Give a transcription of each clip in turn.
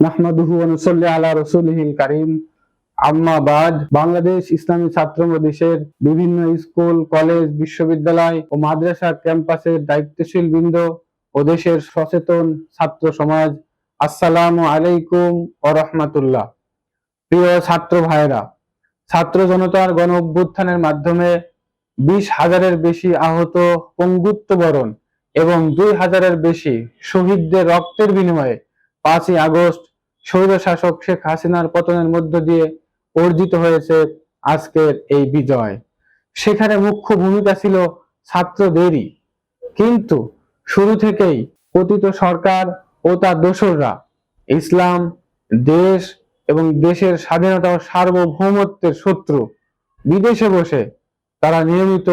নাহমাদুহু ওয়া নুসাল্লি আলা রাসূলিহিল কারীম। আম্মা বাদ, বাংলাদেশ ইসলামী ছাত্র দেশের বিভিন্ন স্কুল, কলেজ, বিশ্ববিদ্যালয় ও মাদ্রাসা ক্যাম্পাসের দায়িত্বশীল বৃন্দ ও দেশের সচেতন ছাত্র সমাজ, আসসালামু আলাইকুম ও রহমাতুল্লাহ। প্রিয় ছাত্র ভাইরা ছাত্র জনতার গণ অভ্যুত্থানের মাধ্যমে বিশ হাজারের বেশি আহত পঙ্গুত্ব বরণ এবং দুই হাজারের বেশি শহীদদের রক্তের বিনিময়ে পাঁচই আগস্ট স্বৈর শাসক শেখ হাসিনার পতনের মধ্য দিয়ে অর্জিত হয়েছে আজকের এই বিজয়। সেখানে মুখ্য ভূমিকা ছিল ছাত্রদেরই। কিন্তু শুরু থেকেই পতিত সরকার ও তার দোসররা ইসলাম, দেশ এবং দেশের স্বাধীনতা ও সার্বভৌমত্বের শত্রু। বিদেশে বসে তারা নিয়মিত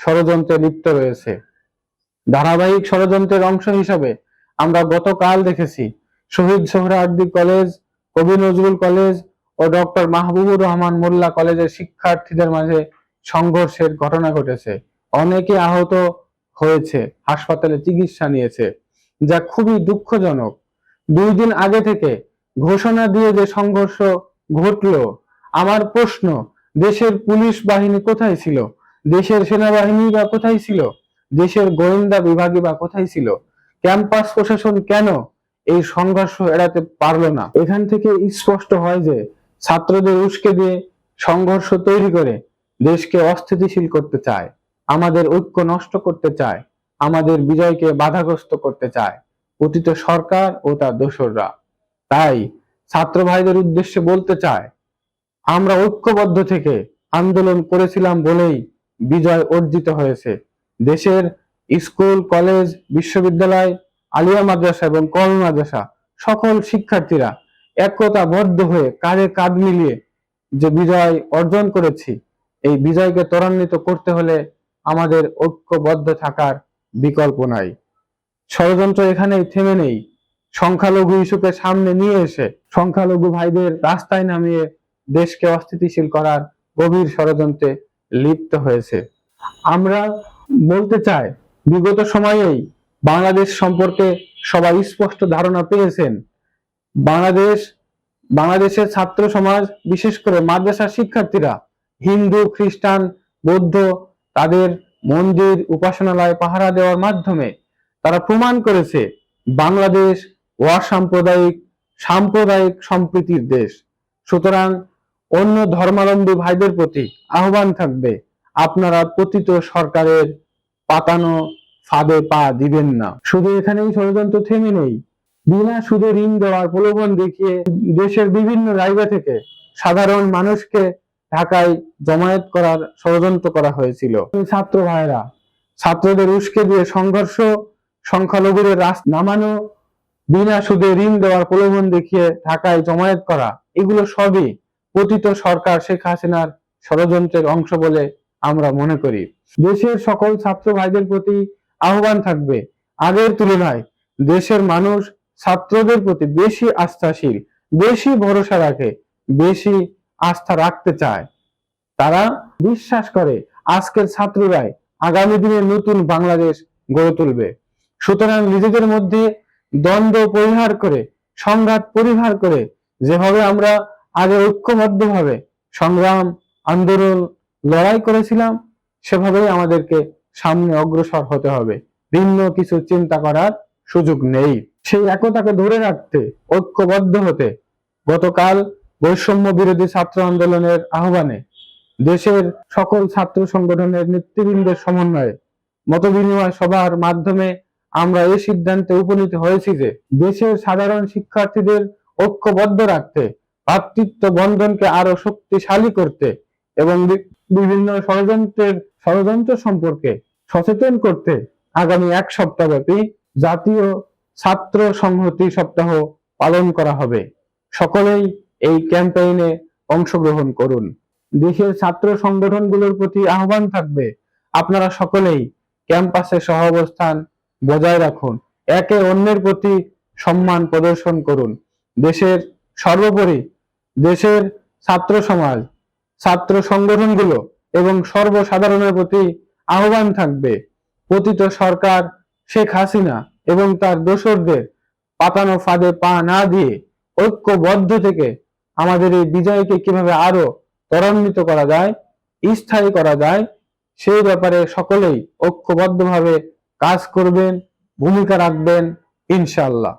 ষড়যন্ত্রে লিপ্ত রয়েছে। ধারাবাহিক ষড়যন্ত্রের অংশ হিসাবে আমরা গতকাল দেখেছি শহীদ সোহরাওয়ার্দী কলেজ, কবি নজরুল কলেজ ও ডক্টর মাহবুবুর রহমান মোল্লা কলেজের শিক্ষার্থীদের মাঝে সংঘর্ষের ঘটনা ঘটেছে। অনেকে আহত হয়েছে, হাসপাতালে চিকিৎসা নিয়েছে, যা খুবই দুঃখজনক। দুই দিন আগে থেকে ঘোষণা দিয়ে যে সংঘর্ষ ঘটলো, আমার প্রশ্ন, দেশের পুলিশ বাহিনী কোথায় ছিল? দেশের সেনাবাহিনী বা কোথায় ছিল? দেশের গোয়েন্দা বিভাগই বা কোথায় ছিল? ক্যাম্পাস প্রশাসন কেন এই সংঘর্ষ এড়াতে পারল না। এখান থেকে স্পষ্ট হয় যে, ছাত্রদের উস্কে দিয়ে সংঘর্ষ তৈরি করে দেশকে অস্থিতিশীল করতে চায়, আমাদের ঐক্য নষ্ট করতে চায়, আমাদের বিজয়কে বাধাগ্রস্ত করতে চায়, অতীত সরকার ও তার দোসররা। তাই ছাত্র ভাইদের উদ্দেশ্যে বলতে চায়, আমরা ঐক্যবদ্ধ থেকে আন্দোলন করেছিলাম বলেই বিজয় অর্জিত হয়েছে। দেশের স্কুল, কলেজ, বিশ্ববিদ্যালয় আলিয়া মাদ্রাসা এবং কল মাদ্রাসা, সকল শিক্ষার্থীরা একতাবদ্ধ হয়ে কাঁধে কাঁধ মিলিয়ে যে বিজয় অর্জন করেছি, এই বিজয়কে ত্বরান্বিত করতে হলে আমাদের ঐক্যবদ্ধ থাকার বিকল্প নাই। ষড়যন্ত্র এখানেই থেমে নেই। সংখ্যালঘু ইস্যুকে সামনে নিয়ে এসে সংখ্যালঘু ভাইদের রাস্তায় নামিয়ে দেশকে অস্থিতিশীল করার গভীর ষড়যন্ত্রে লিপ্ত হয়েছে। আমরা বলতে চাই, বিগত সময়েই বাংলাদেশ সম্পর্কে সবাই স্পষ্ট ধারণা পেয়েছেন। বাংলাদেশ, বাংলাদেশের ছাত্র সমাজ, বিশেষ করে মাদ্রাসা শিক্ষার্থীরা, হিন্দু, খ্রিস্টান, বৌদ্ধ, তাদের মন্দির, উপাসনালয় পাহারা দেওয়ার মাধ্যমে তারা প্রমাণ করেছে বাংলাদেশ অসাম্প্রদায়িক, সাম্প্রদায়িক সম্প্রীতির দেশ। সুতরাং অন্য ধর্মাবলম্বী ভাইদের প্রতি আহ্বান থাকবে, আপনারা পতিত সরকারের পাতানো ফাঁদে পা দিবেন না। শুধু এখানেই ষড়যন্ত্র থেমে নেই। বিনা সুদে ঋণ দেওয়ার প্রলোভন দেখিয়ে দেশের বিভিন্ন জায়গা থেকে সাধারণ মানুষকে ঢাকায় জমায়েত করার ষড়যন্ত্র করা হয়েছিল। ছাত্র ভাইরা, ছাত্রদের উস্কে দিয়ে সংঘর্ষ, সংখ্যালঘুদের রাস নামানো, বিনা সুদে ঋণ দেওয়ার প্রলোভন দেখিয়ে ঢাকায় জমায়েত করা, এগুলো সবই পতিত সরকার শেখ হাসিনার ষড়যন্ত্রের অংশ বলে আমরা মনে করি। দেশের সকল ছাত্র ভাইদের প্রতি আহ্বান থাকবে আগের তুলনায়। দেশের মানুষ ছাত্রদের প্রতি বেশি আস্থাশীল, বেশি ভরসা রাখে, বেশি আস্থা রাখতে চায়। তারা বিশ্বাস করে আজকের ছাত্ররাই আগামী দিনে নতুন বাংলাদেশ গড়ে তুলবে। সুতরাং নিজেদের মধ্যে দ্বন্দ্ব পরিহার করে, সংঘাত পরিহার করে, যেভাবে আমরা আগে ঐক্যবদ্ধভাবে সংগ্রাম, আন্দোলন, লড়াই করেছিলাম, সেভাবেই আমাদেরকে সামনে অগ্রসর হতে হবে। ভিন্ন কিছু চিন্তা করার সুযোগ নেই। সেই একতাকে ধরে রাখতে, ঐক্যবদ্ধ হতে গতকাল বৈষম্য বিরোধী ছাত্র আন্দোলনের আহ্বানে দেশের সকল ছাত্র সংগঠনের নেতৃবৃন্দের সমন্বয়ে মতবিনিময় সভার মাধ্যমে আমরা এই সিদ্ধান্তে উপনীত হয়েছি যে দেশের সাধারণ শিক্ষার্থীদের ঐক্যবদ্ধ রাখতে ভ্রাতৃত্ব বন্ধনকে আরও শক্তিশালী করতে এবং বিভিন্ন ষড়যন্ত্রের ষড়যন্ত্র সম্পর্কে সচেতন করতে আগামী এক সপ্তাহ ব্যাপী জাতীয় ছাত্র সংহতি সপ্তাহ পালন করা হবে। সকলেই এই ক্যাম্পেইনে অংশগ্রহণ করুন। দেশের ছাত্র সংগঠনগুলোর প্রতি আহ্বান থাকবে, আপনারা সকলেই ক্যাম্পাসে সহাবস্থান বজায় রাখুন, একে অন্যের প্রতি সম্মান প্রদর্শন করুন। দেশের সর্বোপরি দেশের ছাত্র সমাজ, ছাত্র সংগঠনগুলো এবং সর্বসাধারণের প্রতি আহ্বান থাকবে। পতিত সরকার শেখ হাসিনা এবং তার দোসরদের পাতানো ফাঁদে পা না দিয়ে ঐক্যবদ্ধ থেকে আমাদের এই বিজয়কে কীভাবে আরও ত্বরান্বিত করা যায়, স্থায়ী করা যায়, সেই ব্যাপারে সকলেই ঐক্যবদ্ধভাবে কাজ করবেন, ভূমিকা রাখবেন, ইনশাআল্লাহ।